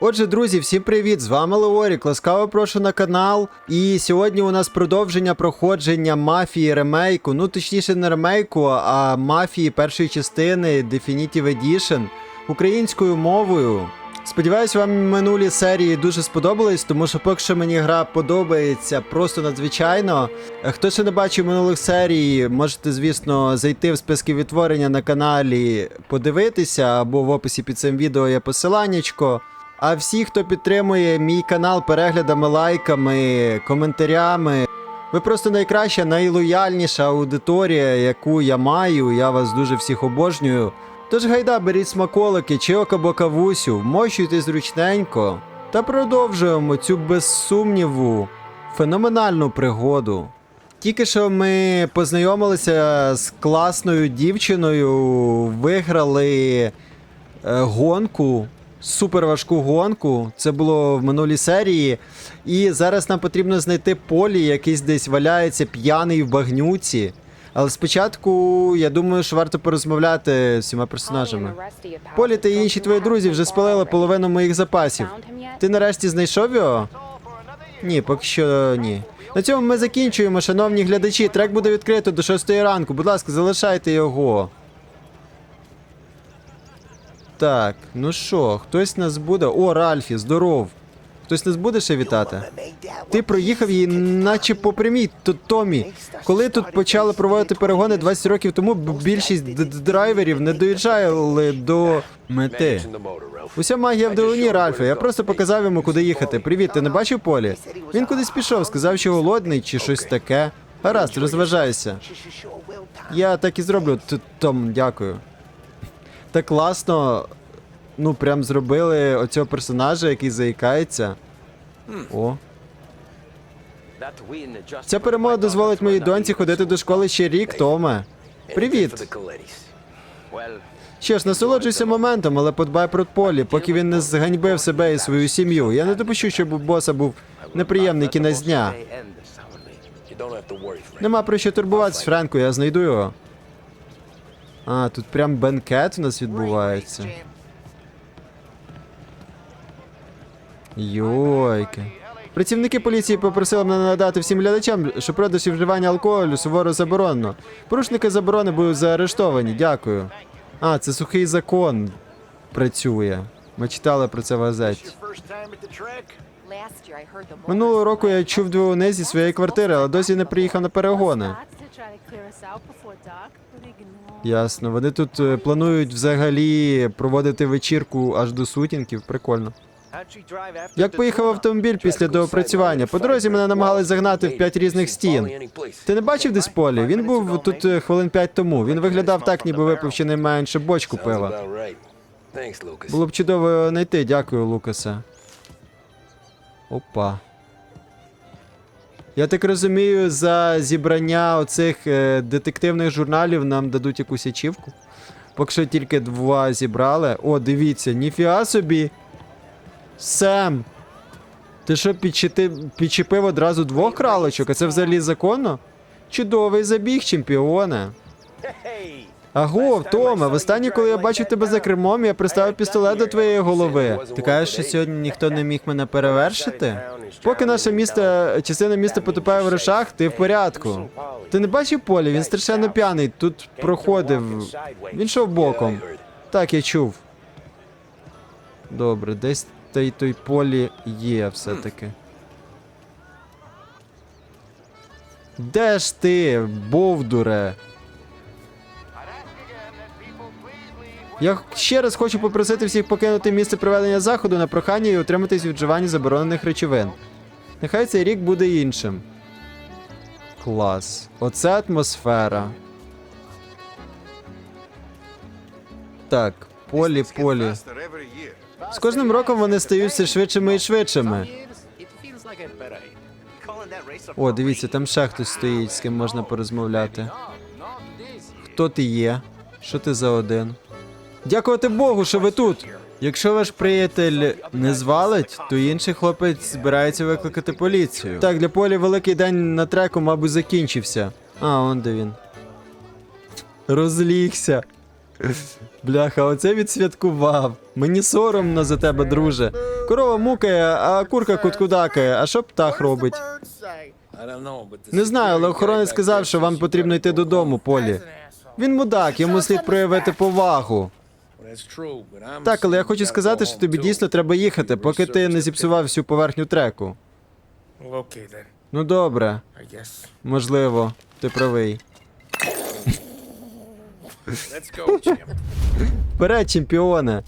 Отже, друзі, всім привіт! З вами Леорік. Ласкаво прошу на канал. І сьогодні у нас продовження проходження мафії ремейку. Ну, точніше, не ремейку, а мафії першої частини Definitive Edition українською мовою. Сподіваюсь, вам минулі серії дуже сподобались, тому що поки що мені гра подобається просто надзвичайно. Хто ще не бачив минулих серій, можете, звісно, зайти в списки відтворення на каналі, подивитися, або в описі під цим відео є посиланнячко. А всі, хто підтримує мій канал переглядами, лайками, коментарями, ви просто найкраща, найлояльніша аудиторія, яку я маю. Я вас дуже всіх обожнюю. Тож гайда, беріть смаколики чи окабокавусю, вмощуйте зручненько та продовжуємо цю без сумніву феноменальну пригоду. Тільки що ми познайомилися з класною дівчиною, виграли е, гонку, суперважку гонку. Це було в минулій серії. І зараз нам потрібно знайти полі, якийсь десь валяється п'яний в багнюці. Але спочатку я думаю, що варто порозмовляти з всіма персонажами. Полі та інші твої друзі вже спалили половину моїх запасів. Ти нарешті знайшов його? Ні, поки що ні. На цьому ми закінчуємо, шановні глядачі. Трек буде відкрито до 6 ранку. Будь ласка, залишайте його. Так, ну що, хтось нас буде. О, Ральфі, здоров. Хтось нас буде ще вітати? Ти проїхав її, наче по прямій, Томі. Коли тут почали проводити перегони 20 років тому, більшість драйверів не доїжджали до мети. Уся магія в Деоні, Ральфе. Я просто показав йому, куди їхати. Привіт, ти не бачив полі? Він кудись пішов, сказав, що голодний чи щось таке. Гаразд, розважайся. Я так і зроблю, Том, дякую. Так класно. Ну, прям зробили оцього персонажа, який заїкається. О. Ця перемога дозволить моїй доньці ходити до школи ще рік, Томе. Привіт. Що ж, насолоджуйся моментом, але подбай про полі, поки він не зганьбив себе і свою сім'ю. Я не допущу, щоб у боса був неприємний кінець дня. Нема про що турбуватись, Френку, я знайду його. А, тут прям бенкет у нас відбувається. Йойки. Працівники поліції попросили мене надати всім глядачам, що продаж і вживання алкоголю суворо заборонено. Порушники заборони будуть заарештовані. Дякую. А, це сухий закон працює. Ми читали про це в газеті. Минулого року я чув двигуни зі своєї квартири, але досі не приїхав на перегони. Ясно. Вони тут е, планують взагалі проводити вечірку аж до сутінків. Прикольно. Як поїхав автомобіль після доопрацювання? По дорозі мене намагались загнати в п'ять різних стін. Ти не бачив десь полі? Він був тут е, хвилин п'ять тому. Він виглядав так, ніби випив щонайменше бочку пива. Було б чудово знайти, дякую, Лукасе. Опа. Я так розумію, за зібрання оцих е, детективних журналів нам дадуть якусь ачівку. Поки що тільки два зібрали. О, дивіться, ніфіга собі. Сем. Ти що, підчепив одразу двох кралочок, а це взагалі законно? Чудовий забіг, чемпіоне. Аго, Томе, востаннє, коли я бачив тебе за кермом, я приставив пістолет до твоєї голови. Ти кажеш, що сьогодні ніхто не міг мене перевершити? Поки наше місто, частина міста потопає в грошах, ти в порядку. Ти не бачив полі? Він страшенно п'яний. Тут проходив. Він йшов боком. Так, я чув. Добре, десь той той полі є все-таки. Де ж ти, бовдуре? Я ще раз хочу попросити всіх покинути місце проведення заходу на прохання і утриматись від вживання заборонених речовин. Нехай цей рік буде іншим. Клас. Оце атмосфера. Так, полі, полі. З кожним роком вони стають все швидшими і швидшими. О, дивіться, там ще хтось стоїть, з ким можна порозмовляти. Хто ти є? Що ти за один? Дякувати Богу, що ви тут. Якщо ваш приятель не звалить, то інший хлопець збирається викликати поліцію. Так, для полі великий день на треку, мабуть, закінчився. А, он де він. Розлігся. Бляха, оце відсвяткував. Мені соромно за тебе, друже. Корова мукає, а курка куткудакає. А що птах робить? Не знаю, але охоронець сказав, що вам потрібно йти додому, Полі. Він мудак, йому слід проявити повагу. Так, але я хочу сказати, що тобі дійсно треба їхати, поки ти не зіпсував всю поверхню треку. Ну добре, можливо, ти правий. Вперед, чемпіоне.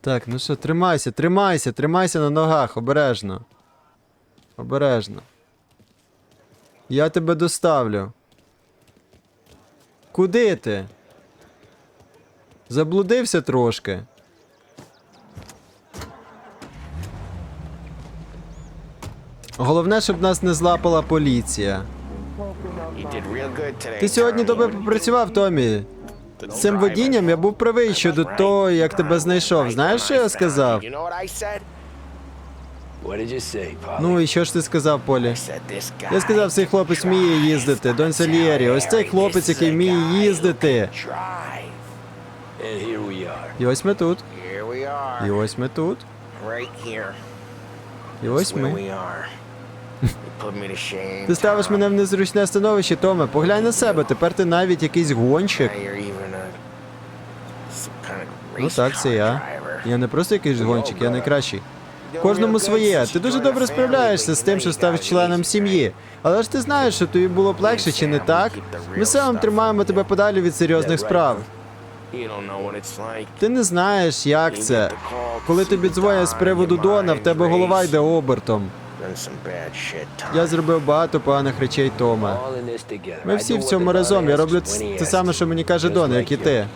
Так, ну що, тримайся, тримайся, тримайся на ногах, обережно. Обережно. Я тебе доставлю. Куди ти? Заблудився трошки. Головне, щоб нас не злапала поліція. Ти сьогодні добре попрацював, Томі. З цим водінням я був правий щодо того, як тебе знайшов. Знаєш, що я сказав? Ну і що ж ти сказав, Полі? Я сказав, цей хлопець вміє їздити. Дон Сальєрі, ось цей хлопець, який вміє їздити. І ось ми тут. І ось ми тут. І ось ми. Ти ставиш мене в незручне становище, Томе. Поглянь на себе, тепер ти навіть якийсь гонщик. Ну так, це я. Я не просто якийсь гонщик, я найкращий. Кожному своє. Ти дуже добре справляєшся з тим, що став членом сім'ї. Але ж ти знаєш, що тобі було б легше, чи не так? Ми самим тримаємо тебе подалі від серйозних справ. Ти не знаєш, як це. Коли тобі дзвонять з приводу Дона, в тебе голова йде обертом. Я зробив багато поганих речей, together. Ми всі в цьому разом. Я роблю те саме, що мені каже Дон, як і ти.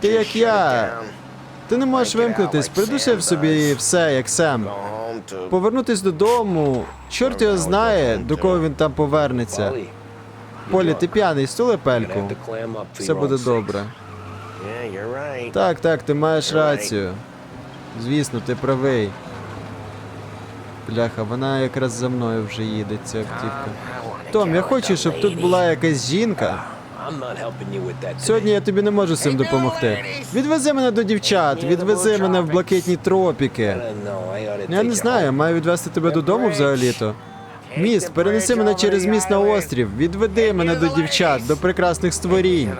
Ти як я. Ти не можеш вимкнутись, придушив собі все, як Сем. Повернутись додому. Чорт його знає, до кого він там повернеться. Полі, ти п'яний, стули пельку. Все буде добре. Так, так, ти маєш рацію. Звісно, ти правий. Бляха, вона якраз за мною вже їде, ця автівка. Том, я хочу, щоб тут була якась жінка. Сьогодні я тобі не можу цим допомогти. Відвези мене до дівчат, відвези мене в блакитні тропіки. Я не знаю, маю відвести тебе додому взагалі-то. Міст, перенеси мене через міст на острів. Відведи мене до дівчат, до прекрасних створінь.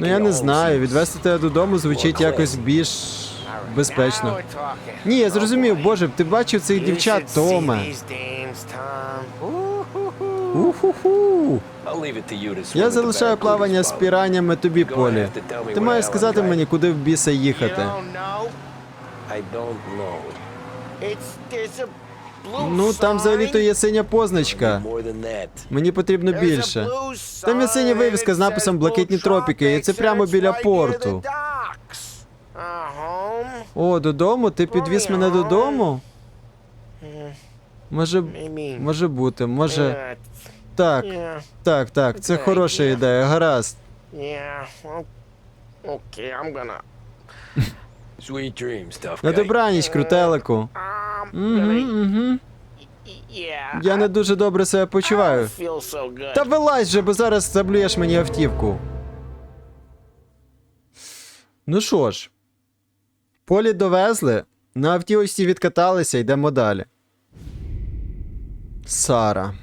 Ну я не знаю, відвести тебе додому звучить якось більш безпечно. Ні, я зрозумів, боже, ти бачив цих дівчат, Томе. Уху-ху. Я залишаю плавання з піраннями тобі, Полі. Ти маєш сказати мені, куди в біса їхати. Ну, там взагалі-то є синя позначка. Мені потрібно більше. Там є синя вивіска з написом «Блакитні тропіки», і це прямо біля порту. Uh, home? О, додому? Ти підвіз мене додому? Може, може бути, може. Так, так, так, це хороша ідея, гаразд. yeah. I'm gonna. Sweet dreams, tough На добраніч, крутелику. Um, Угу, угу. Я не дуже добре себе почуваю. Та вилазь же, бо зараз заблюєш мені автівку. Ну що ж, полі довезли, на автівочці відкаталися, йдемо далі. Сара.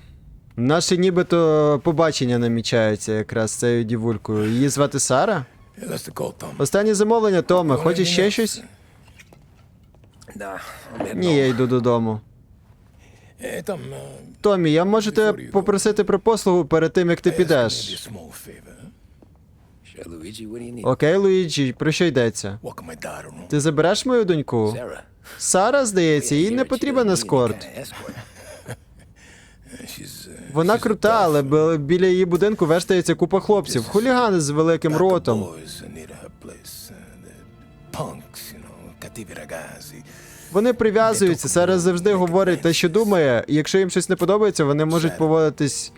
Наші нібито побачення намічаються якраз з цією дівулькою. Її звати Сара? Останнє замовлення, Томе, хочеш ще щось? Ні, я йду додому. Uh, Томі, я можу тебе попросити про послугу перед тим, як ти підеш. Окей, Луїджі, про що йдеться? Ти забереш мою доньку? Сара, здається, їй не потрібен ескорт. Вона крута, але uh, біля її будинку вештається купа хлопців. Хулігани з великим ротом. Uh. Вони прив'язуються. Сара завжди говорить те, що думає, і якщо їм щось не подобається, вони можуть поводитись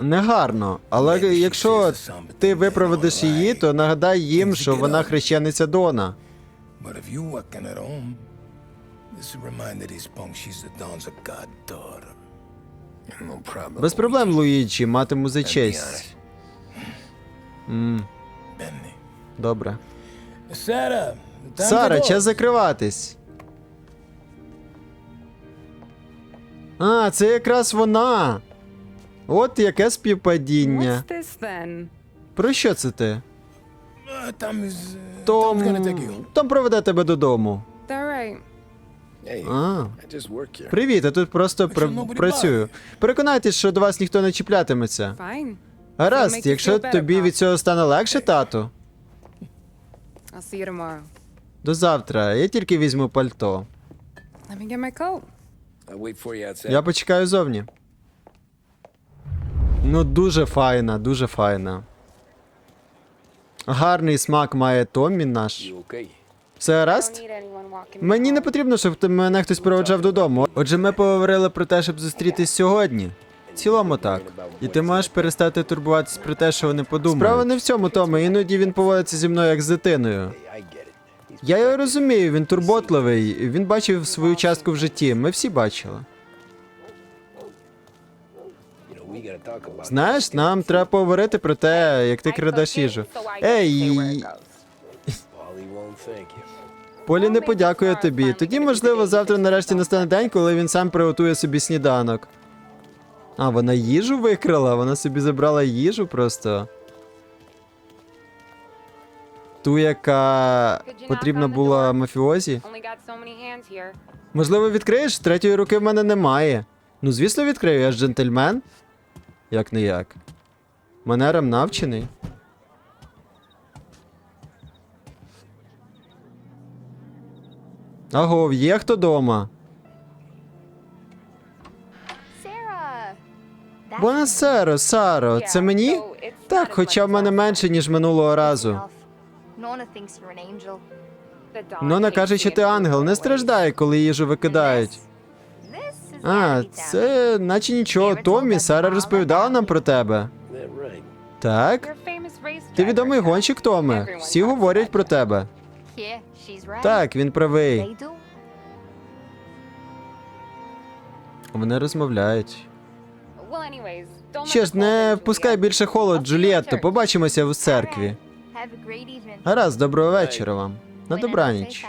негарно. Але якщо ти випроводиш її, то нагадай їм, що вона хрещениця Дона. But if you walking at home, this will remind these punks she's the Don's a goddaughter. No problem. Без проблем, Луїджі, матиму за честь. Добре. Сара, час закриватись. А, це якраз вона. От яке співпадіння. Про що це ти? Tom. Uh, Том. Том проведе тебе додому. А, привіт, я тут просто пр- працюю. Переконайтесь, що до вас ніхто не чіплятиметься. Гаразд, якщо тобі від цього стане легше, тату. До завтра. Я тільки візьму пальто. Я почекаю зовні. Ну, дуже файна, дуже файна. Гарний смак має Томмі наш. Все гаразд? Мені не потрібно, щоб ти- мене хтось проводжав додому. Отже, ми поговорили про те, щоб зустрітись сьогодні. В цілому так. І ти можеш перестати турбуватись про те, що вони подумають. Справа не в цьому, Томе. Іноді він поводиться зі мною як з дитиною. Я його розумію, він турботливий, він бачив свою частку в житті. Ми всі бачили. Знаєш, нам треба поговорити про те, як ти крадеш їжу. Ей, Полі не подякує тобі. Тоді, можливо, завтра нарешті настане день, коли він сам приготує собі сніданок. А, вона їжу викрала, вона собі забрала їжу просто. Ту, яка потрібна була мафіозі. Можливо, відкриєш? Третьої руки в мене немає. Ну, звісно, відкрию, я ж джентльмен. Як не як. Манерам навчений. Агов, є хто дома? Бонасеро, Саро, це мені? Так, хоча в мене менше, ніж минулого разу. Нона каже, що ти ангел, не страждай, коли їжу викидають. А, це наче нічого. Томмі, Сара розповідала нам про тебе. Так? Ти відомий гонщик, Томе. Всі говорять про тебе. Так, він правий. Вони розмовляють. Ще ж не впускай більше холод, Джулієтто. Побачимося в церкві. Гаразд, доброго вечора вам. На добраніч.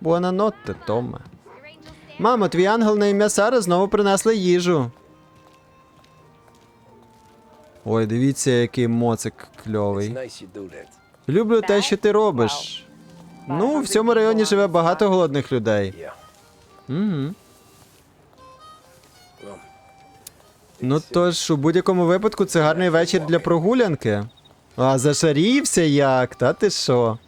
Буонанотте, Томе. Мамо, твій ангел на ім'я Сара знову принесли їжу. Ой, дивіться, який моцик кльовий. Люблю те, що ти робиш. Ну, в цьому районі живе багато голодних людей. Угу. Ну тож, у будь-якому випадку, це гарний вечір для прогулянки. А зашарівся як? Та ти що?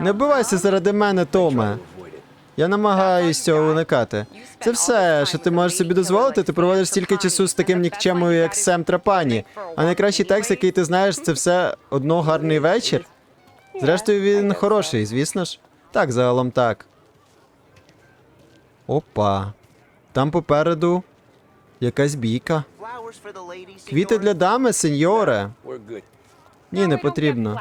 Не вбивайся заради мене, Томе. Я намагаюсь цього уникати. Це все, що ти можеш собі дозволити, ти проводиш стільки часу з таким нікчемою, як Сем Трапані. А найкращий текст, який ти знаєш, це все одно гарний вечір. Зрештою, він хороший, звісно ж. Так, загалом так. Опа. Там попереду якась бійка. Квіти для дами, сеньоре. Ні, не потрібно.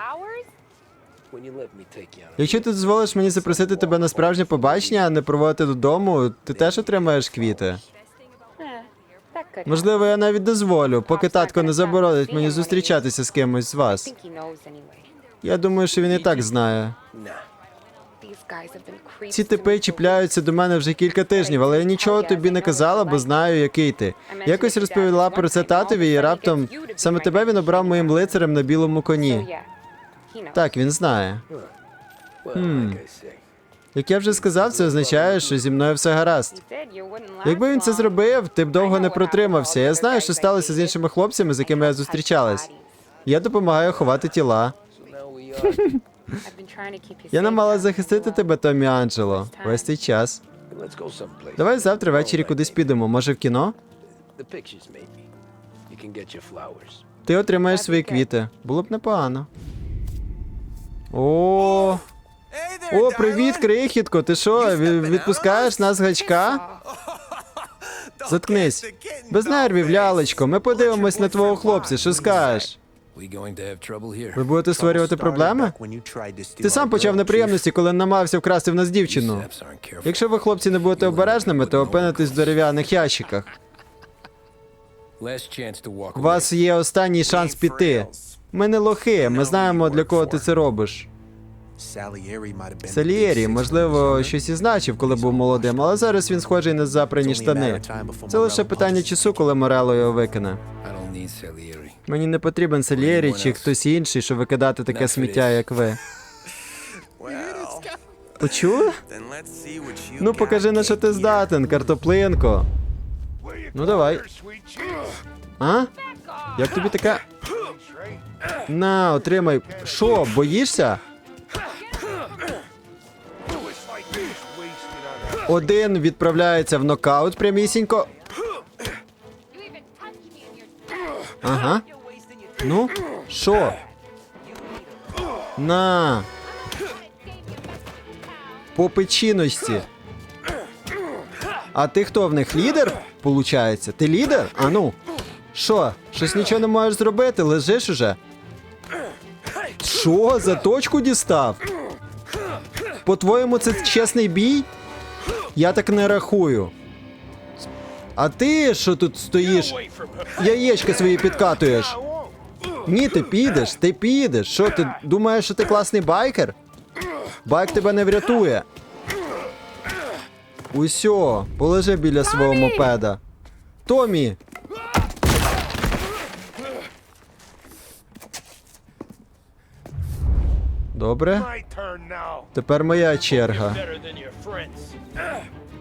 Якщо ти дозволиш мені запросити тебе на справжнє побачення, а не проводити додому, ти теж отримаєш квіти. Можливо, я навіть дозволю, поки татко не заборонить мені зустрічатися з кимось з вас. Я думаю, що він і так знає. Ці типи чіпляються до мене вже кілька тижнів, але я нічого тобі не казала, бо знаю, який ти. Якось розповіла про це татові, і раптом саме тебе він обрав моїм лицарем на білому коні. Так, він знає. Say, Як я вже сказав, це означає, що зі мною все гаразд. Якби він це зробив, ти б довго не протримався. Я знаю, що сталося з іншими хлопцями, з якими я зустрічалась. Я допомагаю ховати тіла. Я safe захистити тебе, Томі Анджело, весь цей час. Давай завтра ввечері кудись підемо. Може в кіно? Ти отримаєш свої квіти. Було б непогано. О, о, привіт, крихітко. Ти що, відпускаєш нас гачка? Заткнись. Без нервів, лялечко. Ми подивимось на твого хлопця. Що скажеш? Ви будете створювати проблеми? Ти сам почав неприємності, коли намагався вкрасти в нас дівчину. Якщо ви, хлопці, не будете обережними, то опинитесь в дерев'яних ящиках. У вас є останній шанс піти. Ми не лохи, ми знаємо, для кого ти це робиш. Сальєрі, можливо, щось і значив, коли був молодим, але зараз він схожий на запрані штани. Це лише питання часу, коли Морело його викине. Мені не потрібен Сальєрі чи хтось інший, щоб викидати таке сміття, як ви. Почули? Ну покажи на що ти здатен, картоплинко. Ну давай. А? Як тобі таке? На, отримай. Що, боїшся? Один відправляється в нокаут прямісінько. Ага. Ну, що? На. По печінності. А ти хто в них лідер? Получається? Ти лідер? А ну. Що? Щось нічого не можеш зробити? Лежиш уже? Що? За точку дістав? По-твоєму, це чесний бій? Я так не рахую. А ти що тут стоїш? Яєчка свої підкатуєш. Ні, ти підеш, ти підеш. Що ти думаєш, що ти класний байкер? Байк тебе не врятує. Усьо, полежи біля свого мопеда. Томі! Добре. Тепер моя черга.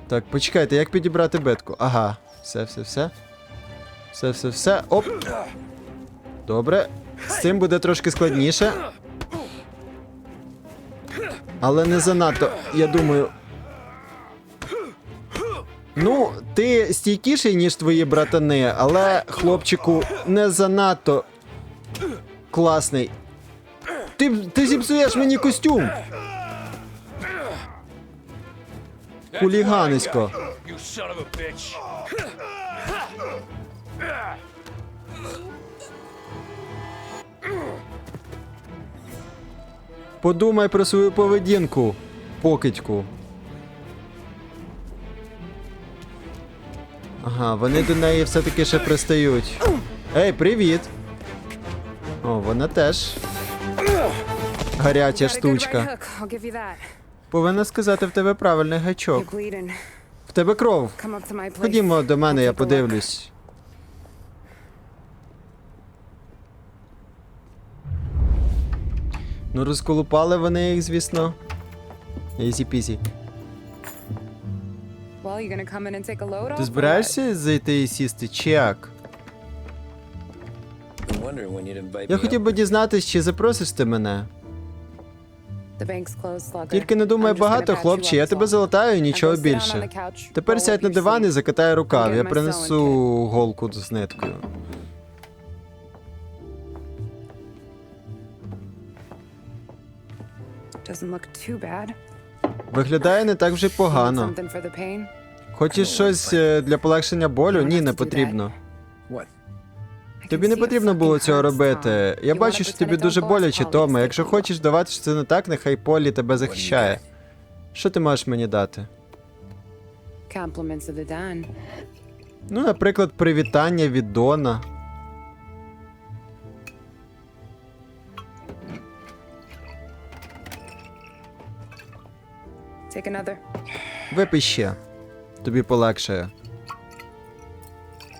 Так, почекайте, як підібрати битку? Ага, все, все, все. Все, все, все. Оп. Добре. З цим буде трошки складніше. Але не занадто, я думаю. Ну, ти стійкіший, ніж твої братани, але хлопчику не занадто класний. Ти, ти зіпсуєш мені костюм. Хуліганисько. Подумай про свою поведінку, покидьку. Ага, вони до неї все-таки ще пристають. Ей, привіт! О, вона теж. Гаряча штучка. Повинна сказати в тебе правильний гачок. В тебе кров. Ходімо до мене, я подивлюсь. Ну, розколупали вони їх, звісно. Ізі-пізі. Well, you gonna come in and take a load? Ти збираєшся зайти і сісти, чи як? Я хотів би дізнатись, чи запросиш ти мене. Тільки не думай багато, хлопче, я тебе залатаю, нічого down on більше. Тепер сядь на диван і закатай рукав. Я принесу голку з ниткою. Виглядає не так вже й погано. Хочеш щось е, для полегшення болю? Ні, не потрібно. Тобі не потрібно було цього робити. Я бачу, що тобі дуже боляче, Томе. Якщо хочеш давати, що це не так, нехай Полі тебе захищає. Що ти можеш мені дати? Ну, наприклад, привітання від Дона. Take another. Випий ще. Тобі полегшає.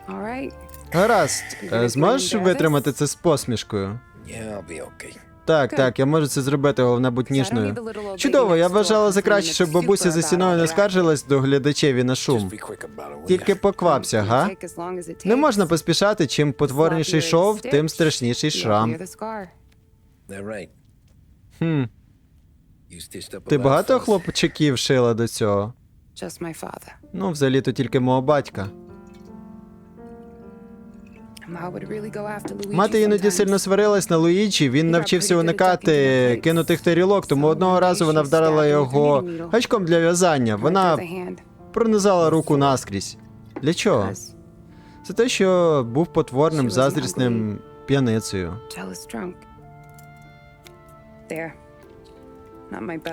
All right. Гаразд, Е, зможеш витримати це з посмішкою? Yeah, I'll be okay. Так, так, я можу це зробити, головне будь ніжною. Чудово, я вважала за краще, щоб бабуся за стіною не скаржилась до глядачеві на Just шум. be quick about it, will Тільки поквапся, га? Не можна поспішати, чим потворніший шов, тим страшніший шрам. right. Хм, You stitched up a ти багато хлопчиків шила до цього? Just my father. Ну, взагалі-то тільки мого батька. Мати іноді сильно сварилась на Луїджі, він навчився уникати кинутих тарілок, тому одного разу вона вдарила його гачком для в'язання. Вона пронизала руку наскрізь. Для чого? Це те, що був потворним заздрісним п'яницею.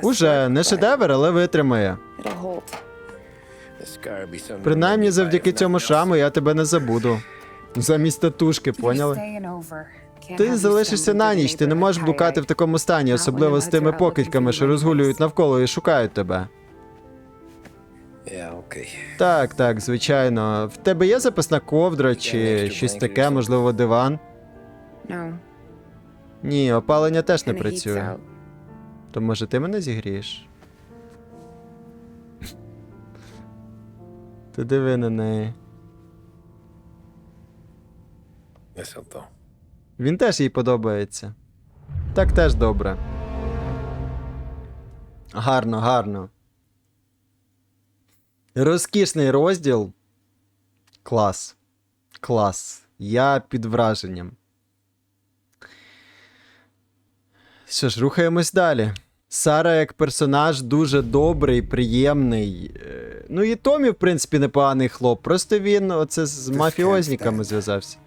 Уже не шедевр, але витримає. Принаймні, завдяки цьому шраму я тебе не забуду. Замість татушки, поняли? Ти залишишся на ніч, ти не можеш блукати в такому стані, особливо з тими покидьками, що розгулюють навколо і шукають тебе. Так, так, звичайно. В тебе є запасна ковдра чи щось таке, можливо, диван? Ні, опалення теж не працює. То може ти мене зігрієш? Ти диви на неї. Він теж їй подобається. Так теж добре. Гарно, гарно. Розкішний розділ. Клас. Клас. Я під враженням. Що ж, рухаємось далі. Сара як персонаж дуже добрий, приємний. Е, Ну і Томі, в принципі, непоганий хлоп. Просто він оце з мафіозниками зв'язався.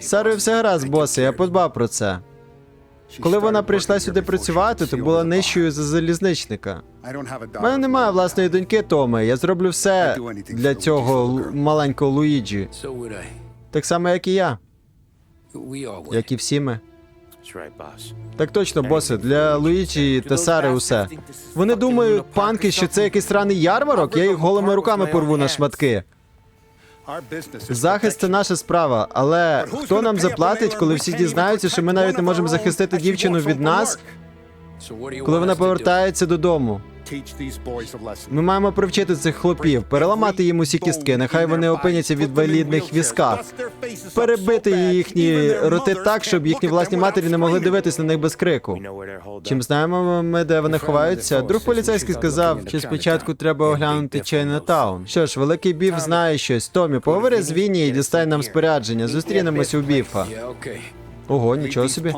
Сарою все гаразд, босе, я подбав про це. Коли вона прийшла сюди працювати, то була нижчою за залізничника. У мене немає власної доньки Томи. Я зроблю все для цього маленького Луїджі. Так само, як і я, як і всі ми. Так точно, босе, для Луїчі та Сари усе. Вони думають, панки, що це якийсь сраний ярмарок, я їх голими руками порву на шматки. Захист це наша справа, але хто нам заплатить, коли всі дізнаються, що ми навіть не можемо захистити дівчину від нас, коли вона повертається додому? Ми маємо привчити цих хлопів, переламати їм усі кістки, нехай вони опиняться в інвалідних візках, перебити їхні роти так, щоб їхні власні матері не могли дивитись на них без крику. Чим знаємо ми, де вони ховаються? Друг поліцейський сказав, що спочатку треба оглянути Чайнатаун. Що ж, великий біф знає щось. Томі, поговори з Вінні і дістань нам спорядження. Зустрінемось у біфа. Ого, нічого собі.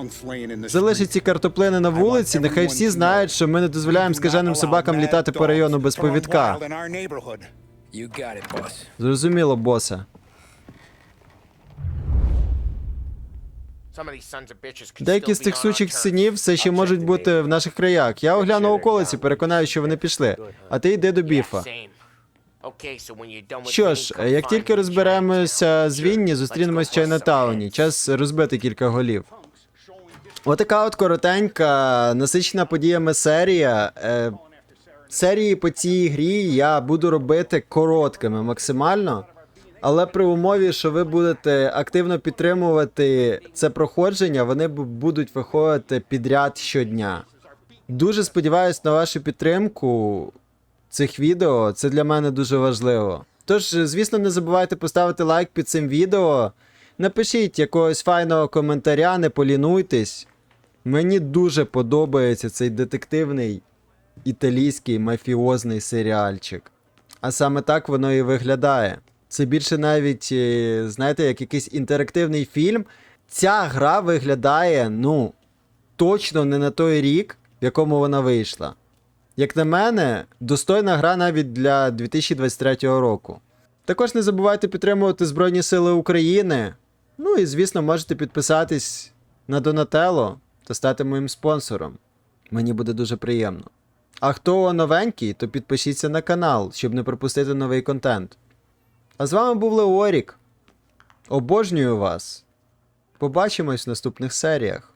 Залишить ці картоплини на вулиці, нехай всі знають, що ми не дозволяємо скаженим собакам літати по району без повідка. Зрозуміло, could Деякі з our сучих синів все ще можуть бути в наших краях. Я огляну околиці, переконаю, що вони пішли. А ти йди до біфа. Що ж, як тільки розберемося з. Вінні, зустрінемось в Чайнатауні. Час розбити кілька голів. Отака от коротенька, насичена подіями серія. Е, серії по цій грі я буду робити короткими максимально. Але при умові, що ви будете активно підтримувати це проходження, вони будуть виходити підряд щодня. Дуже сподіваюсь на вашу підтримку цих відео. Це для мене дуже важливо. Тож, звісно, не забувайте поставити лайк під цим відео. Напишіть якогось файного коментаря, не полінуйтесь. Мені дуже подобається цей детективний італійський мафіозний серіальчик. А саме так воно і виглядає. Це більше навіть, е, знаєте, як якийсь інтерактивний фільм. Ця гра виглядає, ну, точно не на той рік, в якому вона вийшла. Як на мене, достойна гра навіть для 2023 року. Також не забувайте підтримувати Збройні Сили України. Ну і, звісно, можете підписатись на Донателло та стати моїм спонсором. Мені буде дуже приємно. А хто новенький, то підпишіться на канал, щоб не пропустити новий контент. А з вами був Леорік. Обожнюю вас. Побачимось в наступних серіях.